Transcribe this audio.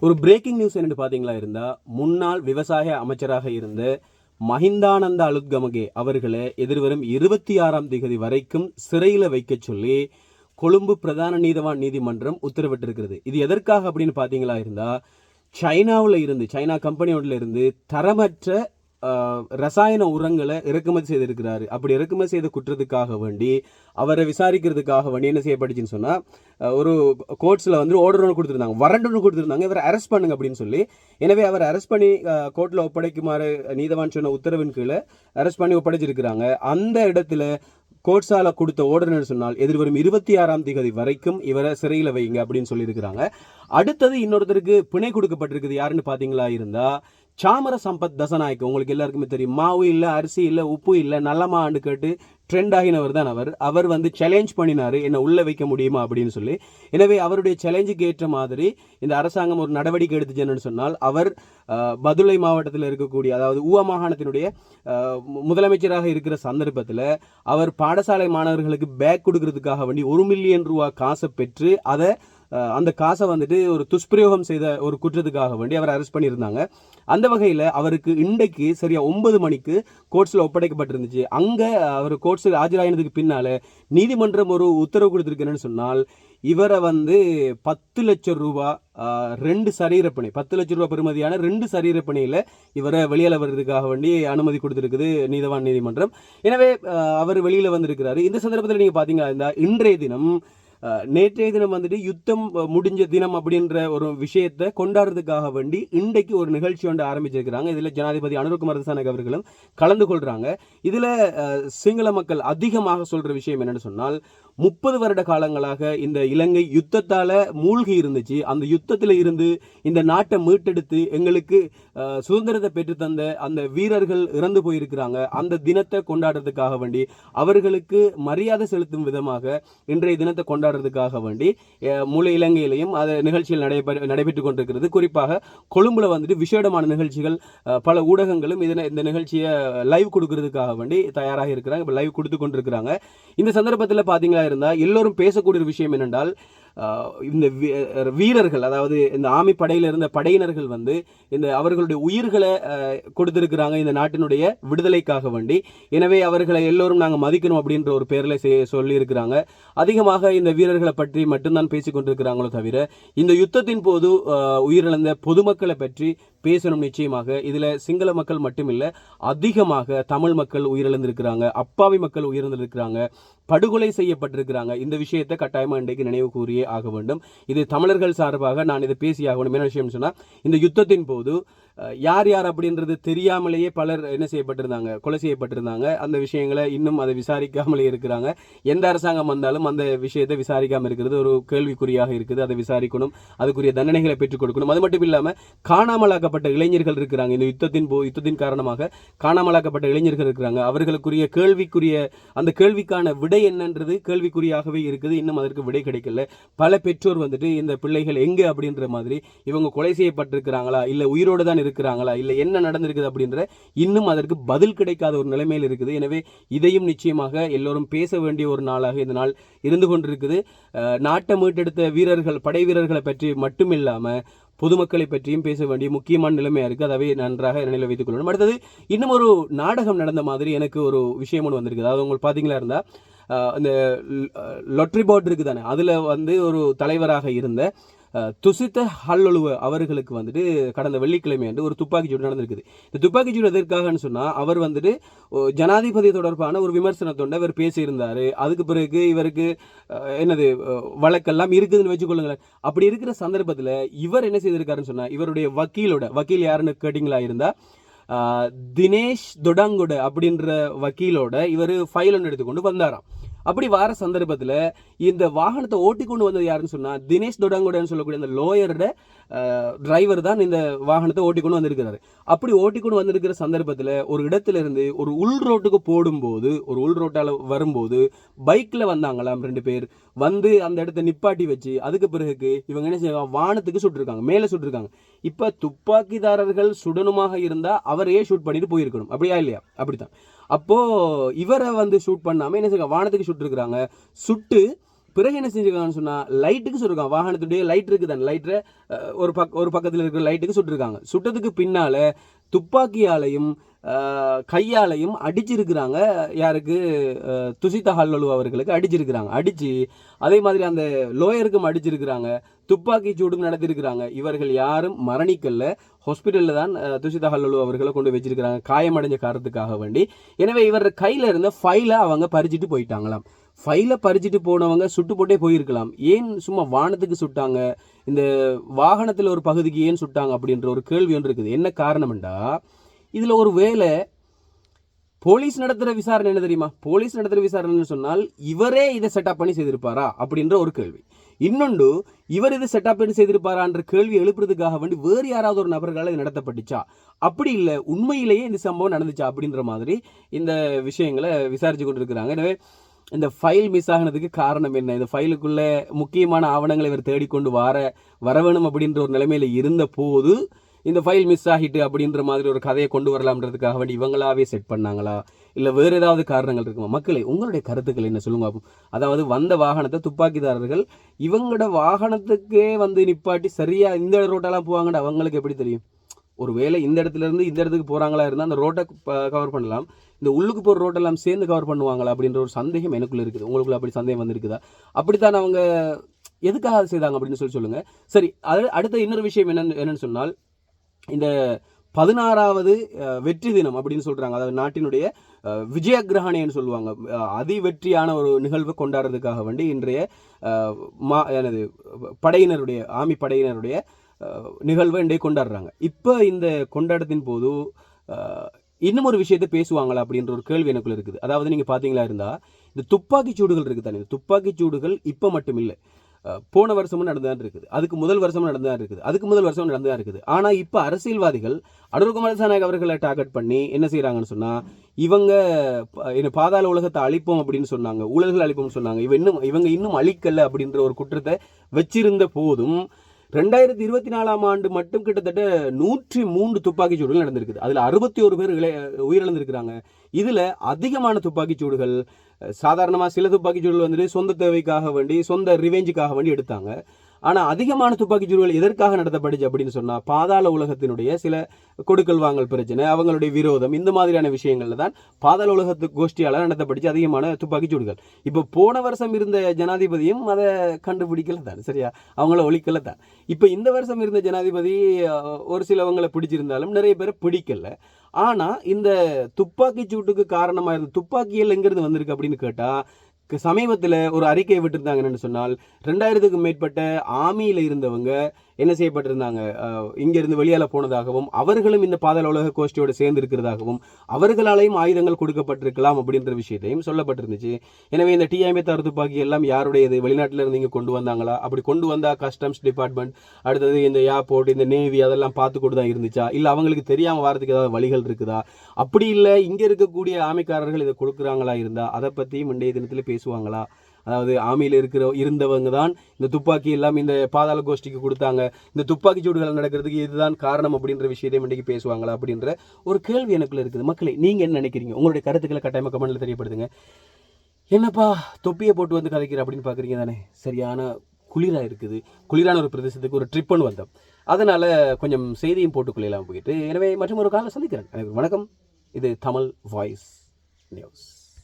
ஒரு breaking news என்னென்னு பார்த்தீங்களா இருந்தால் முன்னாள் விவசாய அமைச்சராக இருந்த மஹிந்தானந்த அலுத்கமகே அவர்களை எதிர்வரும் இருபத்தி ஆறாம் திகதி வரைக்கும் சிறையில் வைக்க சொல்லி கொழும்பு பிரதான நீதவான் நீதிமன்றம் உத்தரவிட்டிருக்கிறது. இது எதற்காக அப்படின்னு பார்த்தீங்களா இருந்தால் சைனாவில் இருந்து சைனா கம்பெனியோட இருந்து தரமற்ற ரசாயன உரங்களை இறக்குமதி செய்திருக்கிறாரு. அப்படி இறக்குமதி செய்த குற்றத்துக்காக வேண்டி அவரை விசாரிக்கிறதுக்காக வேண்டி என்ன செய்யப்பட்டுச்சுன்னு சொன்னால் ஒரு கோர்ட்ஸில் வந்து ஆர்டர் ஒன்று கொடுத்துருந்தாங்க. வரண்ட் ஒன்று கொடுத்துருந்தாங்க. இவரை அரெஸ்ட் பண்ணுங்க அப்படின்னு சொல்லி. எனவே அவர் அரெஸ்ட் பண்ணி கோர்ட்டில் ஒப்படைக்குமாறு நீதவான் சொன்ன உத்தரவின் கீழே அரெஸ்ட் பண்ணி ஒப்படைச்சிருக்கிறாங்க. அந்த இடத்துல கோட்ஸால கொடுத்த ஓர்டர் சொன்னால் எதிர்வரும் இருபத்தி ஆறாம் தேதி வரைக்கும் இவரை சிறையில் வைங்க அப்படின்னு சொல்லியிருக்கிறாங்க. அடுத்தது இன்னொருத்தருக்கு பிணை கொடுக்கப்பட்டிருக்குது. யாருன்னு பார்த்தீங்களா? இருந்தா சாமர சம்பத் தசநாயக்கு உங்களுக்கு எல்லாருக்குமே தெரியும். மாவு இல்லை அரிசி இல்லை உப்பு இல்லை நல்லமான்னு கேட்டு ட்ரெண்ட் ஆகினவர் தான் அவர். அவர் வந்து சேலஞ்ச் பண்ணினாரு என்னை உள்ளே வைக்க முடியுமா? அப்படின்னு சொல்லி. எனவே அவருடைய சேலஞ்சுக்கு ஏற்ற மாதிரி இந்த அரசாங்கம் ஒரு நடவடிக்கை எடுத்துச்சுன்னு சொன்னால் அவர் பதுளை மாவட்டத்தில் இருக்கக்கூடிய அதாவது ஊவா மாகாணத்தினுடைய முதலமைச்சராக இருக்கிற சந்தர்ப்பத்தில் அவர் பாடசாலை மாணவர்களுக்கு பேக் கொடுக்கறதுக்காக வேண்டி ஒரு மில்லியன் ரூபா காசை பெற்று அதை அந்த காசை வந்துட்டு ஒரு துஷ்பிரயோகம் செய்த ஒரு குற்றத்துக்காக வேண்டி அவர் அரெஸ்ட் பண்ணியிருந்தாங்க. அந்த வகையில் அவருக்கு இன்றைக்கு சரியா ஒன்பது மணிக்கு கோர்ட்ஸில் ஒப்படைக்கப்பட்டிருந்துச்சு. அங்கே அவர் கோர்ட்ஸில் ஆஜராகினதுக்கு பின்னால் நீதிமன்றம் ஒரு உத்தரவு கொடுத்துருக்கிறேன்னு சொன்னால் இவரை வந்து பத்து லட்சம் ரூபா ரெண்டு சரீரப்பணி பத்து லட்சம் ரூபா பெறுமதியான ரெண்டு சரீரப்பணியில் இவரை வெளியில் வர்றதுக்காக வேண்டி அனுமதி கொடுத்துருக்குது நீதவான் நீதிமன்றம். எனவே அவர் வெளியில் வந்திருக்கிறாரு. இந்த சந்தர்ப்பத்தில் நீங்கள் பார்த்தீங்கன்னா இந்த இன்றைய தினம் நேற்றைய தினம் வந்துட்டு யுத்தம் முடிஞ்ச தினம் அப்படின்ற ஒரு விஷயத்தை கொண்டாடுறதுக்காக வேண்டி இன்றைக்கு ஒரு நிகழ்ச்சி ஒன்று ஆரம்பிச்சிருக்கிறாங்க. இதில் ஜனாதிபதி அனுரகுமார் திசானக் அவர்களும் கலந்து கொள்றாங்க. இதில் சிங்கள மக்கள் அதிகமாக சொல்ற விஷயம் என்னென்னு சொன்னால் முப்பது வருட காலங்களாக இந்த இலங்கை யுத்தத்தால் மூழ்கி இருந்துச்சு. அந்த யுத்தத்தில் இருந்து இந்த நாட்டை மீட்டெடுத்து எங்களுக்கு சுதந்திரத்தை பெற்று தந்த அந்த வீரர்கள் இறந்து போயிருக்கிறாங்க. அந்த தினத்தை கொண்டாடுறதுக்காக வேண்டி அவர்களுக்கு மரியாதை செலுத்தும் விதமாக இன்றைய தினத்தை கொண்டாடுறதுக்காக வேண்டி முழு இலங்கையிலையும் அது நிகழ்ச்சிகள் நடைபெற நடைபெற்று கொண்டிருக்கிறது. குறிப்பாக கொழும்புல வந்துட்டு விசேடமான நிகழ்ச்சிகள் பல ஊடகங்களும் இதனை இந்த நிகழ்ச்சியை லைவ் கொடுக்கறதுக்காக வேண்டி தயாராக இருக்கிறாங்க. இப்போ லைவ் கொடுத்து கொண்டிருக்கிறாங்க. இந்த சந்தர்ப்பத்தில் பார்த்தீங்களா இருந்தால் எல்லோரும் பேசக்கூடிய ஒரு விஷயம் என்னென்றால் இந்த வீ- வீரர்கள் அதாவது இந்த ஆமி படையில் இருந்த படையினர்கள் வந்து இந்த அவர்களுடைய உயிர்களை அஹ், கொடுத்திருக்கிறாங்க இந்த நாட்டினுடைய விடுதலைக்காக வேண்டி. எனவே அவர்களை எல்லோரும் நாங்கள் மதிக்கணும் அப்படின்ற ஒரு பேரில் சொல்லியிருக்கிறாங்க. அதிகமாக இந்த வீரர்களை பற்றி மட்டும்தான் பேசிக்கொண்டிருக்கிறாங்களோ தவிர இந்த யுத்தத்தின் போது உயிரிழந்த பொதுமக்களை பற்றி பேசணும் நிச்சயமாக. இதில் சிங்கள மக்கள் மட்டுமில்லை அதிகமாக தமிழ் மக்கள் உயிரிழந்திருக்கிறாங்க அப்பாவி மக்கள் உயிரிழந்திருக்கிறாங்க படுகொலை செய்யப்பட்டிருக்கிறாங்க. இந்த விஷயத்தை கட்டாயமாக இன்றைக்கு நினைவு கூறியே ஆக வேண்டும். இது தமிழர்கள் சார்பாக நான் இதை பேசி ஆக வேண்டும் என்ன விஷயம் சொன்னால் இந்த யுத்தத்தின் போது யார் யார் அப்படின்றது தெரியாமலேயே பலர் என்ன செய்யப்பட்டிருந்தாங்க கொலை செய்யப்பட்டிருந்தாங்க. அந்த விஷயங்களை இன்னும் அதை விசாரிக்காமலே இருக்கிறாங்க. எந்த அரசாங்கம் வந்தாலும் அந்த விஷயத்தை விசாரிக்காமல் இருக்கிறது ஒரு கேள்விக்குறியாக இருக்குது. அதை விசாரிக்கணும் அதுக்குரிய தண்டனைகளை பெற்றுக் கொடுக்கணும். அது மட்டும் இல்லாமல் காணாமலாக்கப்பட்ட இளைஞர்கள் இருக்கிறாங்க. இந்த யுத்தத்தின் போ யுத்தத்தின் காரணமாக காணாமலாக்கப்பட்ட இளைஞர்கள் இருக்கிறாங்க. அவர்களுக்குரிய கேள்விக்குரிய அந்த கேள்விக்கான விடை என்னன்றது கேள்விக்குறியாகவே இருக்குது. இன்னும் அதற்கு விடை கிடைக்கல. பல பெற்றோர் வந்துட்டு இந்த பிள்ளைகள் எங்கே? அப்படின்ற மாதிரி இவங்க கொலை செய்யப்பட்டிருக்கிறாங்களா? இல்லை உயிரோடு தான் இருக்கிறாங்களா? இல்லை என்ன நடந்திருக்குது அப்படின்ற இன்னும் அதற்கு பதில் கிடைக்காத ஒரு நிலைமையில் இருக்குது. எனவே இதையும் நிச்சயமாக எல்லோரும் பேச வேண்டிய ஒரு நாளாக இந்த நாள் இருந்து கொண்டிருக்குது. நாட்டை மீட்டெடுத்த வீரர்கள் படை வீரர்களை பற்றி மட்டும் இல்லாமல் பொதுமக்களை பற்றியும் பேச வேண்டிய முக்கியமான நிலைமையாக இருக்குது அதாவே நன்றாக நினைவில் வைத்துக் கொள்ளணும். அடுத்தது இன்னும் ஒரு நாடகம் நடந்த மாதிரி எனக்கு ஒரு விஷயம் ஒன்று வந்திருக்கு அதாவது உங்களுக்கு பார்த்தீங்களா இருந்தால் அந்த லொட்ரி போர்டு இருக்குது தானே அதில் வந்து ஒரு தலைவராக இருந்த துசித்த ஹல்லொழுவ அவர்களுக்கு வந்துட்டு கடந்த வெள்ளிக்கிழமை அன்று ஒரு துப்பாக்கி சூடு நடந்திருக்குது. இந்த துப்பாக்கி சூடு எதற்காகன்னு சொன்னால் அவர் வந்துட்டு ஓ, ஜனாதிபதி தொடர்பான ஒரு விமர்சனத்தோட இவர் பேசியிருந்தார். அதுக்கு பிறகு இவருக்கு என்னது வழக்கெல்லாம் இருக்குதுன்னு வச்சுக்கொள்ளுங்களேன். அப்படி இருக்கிற சந்தர்ப்பத்தில் இவர் என்ன செய்திருக்காருன்னு சொன்னால் இவருடைய வக்கீலோட வக்கீல் யாருன்னு கேட்டிங்களா இருந்தால் தினேஷ் தொடங்குட அப்படின்ற வக்கீலோட இவர் ஃபைல் ஒன்று எடுத்துக்கொண்டு வந்தாராம். அப்படி வார சந்தர்ப்பத்தில் இந்த வாகனத்தை ஓட்டி கொண்டு வந்தது யாருன்னு சொன்னால் தினேஷ் தொடங்குடன்னு சொல்லக்கூடிய அந்த லோயரோட டிரைவர் தான் இந்த வாகனத்தை ஓட்டி கொண்டு வந்திருக்கிறாரு. அப்படி ஓட்டி கொண்டு வந்திருக்கிற சந்தர்ப்பத்தில் ஒரு இடத்துல இருந்து ஒரு உள் ரோட்டுக்கு போடும்போது ஒரு உள் ரோட்டால் வரும்போது பைக்கில் வந்தாங்களாம் ரெண்டு பேர். வந்து அந்த இடத்த நிப்பாட்டி வச்சு அதுக்கு பிறகு இவங்க என்ன செய்வாங்க வானத்துக்கு சுட்டிருக்காங்க மேலே சுட்டிருக்காங்க. இப்போ துப்பாக்கிதாரர்கள் சுடனுமாக இருந்தால் அவரையே ஷூட் பண்ணிட்டு போயிருக்கணும். அப்படியா இல்லையா? அப்படித்தான். அப்போது இவரை வந்து ஷூட் பண்ணாமல் என்ன செய்ய வானத்துக்கு சுட்டுருக்குறாங்க சுட்டு பிறகு என்ன செஞ்சிருக்காங்கன்னு சொன்னால் லைட்டுக்கு சுட்டுருக்காங்க வாகனத்துடைய லைட் இருக்குது தானே லைட்டை ஒரு பக் ஒரு பக்கத்தில் இருக்கிற லைட்டுக்கு சுட்டுருக்காங்க சுட்டதுக்கு பின்னால் துப்பாக்கியாலையும் கையாலையும் அடிச்சிருக்கிறாங்க. யாருக்கு? துசித்த ஹல்லலு அவர்களுக்கு அடிச்சிருக்கிறாங்க. அடித்து அதே மாதிரி அந்த லோயருக்கும் அடிச்சிருக்கிறாங்க. துப்பாக்கி சூடும் நடத்திருக்கிறாங்க. இவர்கள் யாரும் மரணிக்கல்ல. ஹாஸ்பிட்டலில் தான் அஹ், துஷிதா ஹல்லலு அவர்களை கொண்டு வச்சிருக்கிறாங்க. காயமடைஞ்ச காரணத்துக்காக வேண்டி. எனவே இவர் கையில் இருந்த ஃபைலை அவங்க பறிச்சுட்டு போயிட்டாங்களாம். ஃபைலை பறிச்சுட்டு போனவங்க சுட்டு போட்டே போயிருக்கலாம். ஏன் சும்மா வானத்துக்கு சுட்டாங்க? இந்த வாகனத்தில் ஒரு பகுதிக்கு ஏன் சுட்டாங்க அப்படின்ற ஒரு கேள்வி ஒன்று இருக்குது. என்ன காரணம்டா இதில் ஒரு வேலை போலீஸ் நடத்துகிற விசாரணை என்ன தெரியுமா? போலீஸ் நடத்துகிற விசாரணைன்னு சொன்னால் இவரே இதை செட்டப் பண்ணி செய்திருப்பாரா அப்படின்ற ஒரு கேள்வி. இன்னொன்று இவர் இதை செட்டப் பண்ணி செய்திருப்பாரான்ற கேள்வி எழுப்புறதுக்காக வேண்டி வேறு யாராவது ஒரு நபர்களால் இது நடத்தப்பட்டுச்சா? அப்படி இல்லை உண்மையிலேயே இந்த சம்பவம் நடந்துச்சா அப்படின்ற மாதிரி இந்த விஷயங்களை விசாரிச்சு கொண்டிருக்கிறாங்க. எனவே இந்த ஃபைல் மிஸ் ஆகினதுக்கு காரணம் என்ன? இந்த ஃபைலுக்குள்ளே முக்கியமான ஆவணங்களை இவர் தேடிக்கொண்டு வர வர வேணும் அப்படின்ற ஒரு நிலைமையில் இருந்த போது இந்த ஃபைல் மிஸ் ஆகிட்டு அப்படின்ற மாதிரி ஒரு கதையை கொண்டு வரலாம்ன்றதுக்காக வேண்டி இவங்களாவே செட் பண்ணாங்களா? இல்லை வேறு ஏதாவது காரணங்கள் இருக்குமா? மக்களே உங்களுடைய கருத்துக்கள் என்ன? சொல்லுங்க அப்போ அதாவது வந்த வாகனத்தை துப்பாக்கிதாரர்கள் இவங்களோட வாகனத்துக்கே வந்து நிப்பாட்டி சரியாக இந்த ரோட்டெல்லாம் போவாங்கன்னு அவங்களுக்கு எப்படி தெரியும்? ஒருவேளை இந்த இடத்துல இருந்து இந்த இடத்துக்கு போகிறாங்களா இருந்தால் அந்த ரோட்டை கவர் பண்ணலாம். இந்த உள்ளுக்கு போகிற ரோட்டெல்லாம் சேர்ந்து கவர் பண்ணுவாங்களா அப்படின்ற ஒரு சந்தேகம் எனக்குள்ளே இருக்குது. உங்களுக்குள்ள அப்படி சந்தேகம் வந்திருக்குதா? அப்படித்தான் அவங்க எதுக்காக அதை செய்தாங்க அப்படின்னு சொல்லி சொல்லுங்கள் சரி அது அடுத்த இன்னொரு விஷயம் என்னன்னு என்னன்னு சொன்னால் இந்த பதினாறாவது வெற்றி தினம் அப்படின்னு சொல்கிறாங்க அதாவது நாட்டினுடைய விஜய விஜயகிரகணேன்னு சொல்லுவாங்க. அதி வெற்றியான ஒரு நிகழ்வை கொண்டாடுறதுக்காக வேண்டி இன்றைய மா எனது படையினருடைய ஆமி படையினருடைய நிகழ்வை இன்றைய கொண்டாடுறாங்க. இப்போ இந்த கொண்டாட்டத்தின் போது இன்னும் ஒரு விஷயத்தை பேசுவாங்களா அப்படின்ற ஒரு கேள்வி எனக்குள்ள இருக்குது. அதாவது நீங்கள் பார்த்தீங்களா இருந்தால் இந்த துப்பாக்கி சூடுகள் இருக்குது தானே துப்பாக்கி சூடுகள் இப்போ மட்டும் இல்லை. போன வருஷமும் நடந்துதான் இருக்குது. அதுக்கு முதல் வருஷமும் நடந்துதான் இருக்குது. அதுக்கு முதல் வருஷமும் நடந்துதான் இருக்குது. ஆனால் இப்போ அரசியல்வாதிகள் அடூர் குமாரசாநாயக் அவர்களை டார்கெட் பண்ணி என்ன செய்கிறாங்கன்னு சொன்னால் இவங்க என்ன பாதாள உலகத்தை அழிப்போம் அப்படின்னு சொன்னாங்க ஊழல்கள் அழிப்போம்னு சொன்னாங்க. இவ இன்னும் இவங்க இன்னும் அழிக்கல அப்படின்ற ஒரு குற்றத்தை வச்சிருந்த போதும் ரெண்டாயிரத்தி இருபத்தி நாலாம் ஆண்டு மட்டும் கிட்டத்தட்ட நூற்றி மூன்று துப்பாக்கிச் சூடுகள் நடந்திருக்குது. அதில் அறுபத்தி ஒரு பேர் இளைய உயிரிழந்திருக்கிறாங்க. இதில் அதிகமான துப்பாக்கிச் சூடுகள் சில துப்பாக்கிச் சூடுகள் வந்துட்டு சொந்த தேவைக்காக வேண்டி சொந்த ரிவெஞ்சுக்காக வேண்டி எடுத்தாங்க. ஆனால் அதிகமான துப்பாக்கிச் சூடுகள் எதற்காக நடத்தப்பட்டுச்சு அப்படின்னு சொன்னால் பாதாள உலகத்தினுடைய சில கொடுக்கல் வாங்கல் பிரச்சனை அவங்களுடைய விரோதம் இந்த மாதிரியான விஷயங்களில் தான் பாதாள உலகத்து கோஷ்டியால் நடத்தப்பட்டுச்சு அதிகமான துப்பாக்கிச் சூடுகள். இப்போ போன வருஷம் இருந்த ஜனாதிபதியும் அதை கண்டுபிடிக்கல தான் சரியா? அவங்கள ஒழிக்கல தான். இப்போ இந்த வருஷம் இருந்த ஜனாதிபதி ஒரு சிலவங்களை பிடிச்சிருந்தாலும் நிறைய பேரை பிடிக்கல. ஆனால் இந்த துப்பாக்கி சூட்டுக்கு காரணமாக இருந்த துப்பாக்கியல் எங்கிருந்து வந்திருக்கு அப்படின்னு கேட்டால் சமீபத்தில் ஒரு அறிக்கையை விட்டுருந்தாங்க என்னென்னு சொன்னால் ரெண்டாயிரத்துக்கும் மேற்பட்ட ஆமியில் இருந்தவங்க என்ன செய்யப்பட்டிருந்தாங்க? இங்கிருந்து வெளியால போனதாகவும் அவர்களும் இந்த பாதாள உலக கோஷ்டியோட சேர்ந்து இருக்கிறதாகவும் அவர்களாலையும் ஆயுதங்கள் கொடுக்கப்பட்டிருக்கலாம் அப்படின்ற விஷயத்தையும் சொல்லப்பட்டிருந்துச்சு. எனவே இந்த டிஎம்ஏ ஐம்பத்தாறு துப்பாக்கி எல்லாம் யாருடையது? வெளிநாட்டில இருந்து இங்கே கொண்டு வந்தாங்களா? அப்படி கொண்டு வந்தா கஸ்டம்ஸ் டிபார்ட்மெண்ட் அடுத்தது இந்த ஏர்போர்ட் இந்த நேவி அதெல்லாம் பார்த்து கொண்டு தான் இருந்துச்சா? இல்லை அவங்களுக்கு தெரியாம வரதுக்கு ஏதாவது வழிகள் இருக்குதா? அப்படி இல்லை இங்கே இருக்கக்கூடிய ஆமைக்காரர்கள் இதை கொடுக்குறாங்களா இருந்தா அதை பத்தியும் இன்றைய தினத்தில் பேசுவாங்களா? அதாவது ஆமையில் இருக்கிற இருந்தவங்க தான் இந்த துப்பாக்கி எல்லாம் இந்த பாதாள கோஷ்டிக்கு கொடுத்தாங்க. இந்த துப்பாக்கி சூடுகள் நடக்கிறதுக்கு இதுதான் காரணம் அப்படின்ற விஷயத்தையும் இன்றைக்கு பேசுவாங்களா அப்படின்ற ஒரு கேள்வி எனக்குள்ள இருக்குது. மக்களை நீங்கள் என்ன நினைக்கிறீங்க? உங்களுடைய கருத்துக்களை கட்டாயமாக கமெண்ட்ல தெரியப்படுத்துங்க. என்னப்பா தொப்பியை போட்டு வந்து கதைக்கிற அப்படின்னு பார்க்குறீங்க தானே? சரியான குளிராக இருக்குது. குளிரான ஒரு பிரதேசத்துக்கு ஒரு ட்ரிப் பண்ணி வந்தோம். அதனால் கொஞ்சம் செய்தியும் போட்டுக்கொள்ளலாம் போயிட்டு. எனவே மற்றும் ஒரு காலம் சந்திக்கிறேன் எனக்கு வணக்கம். இது தமிழ் வாய்ஸ் நியூஸ்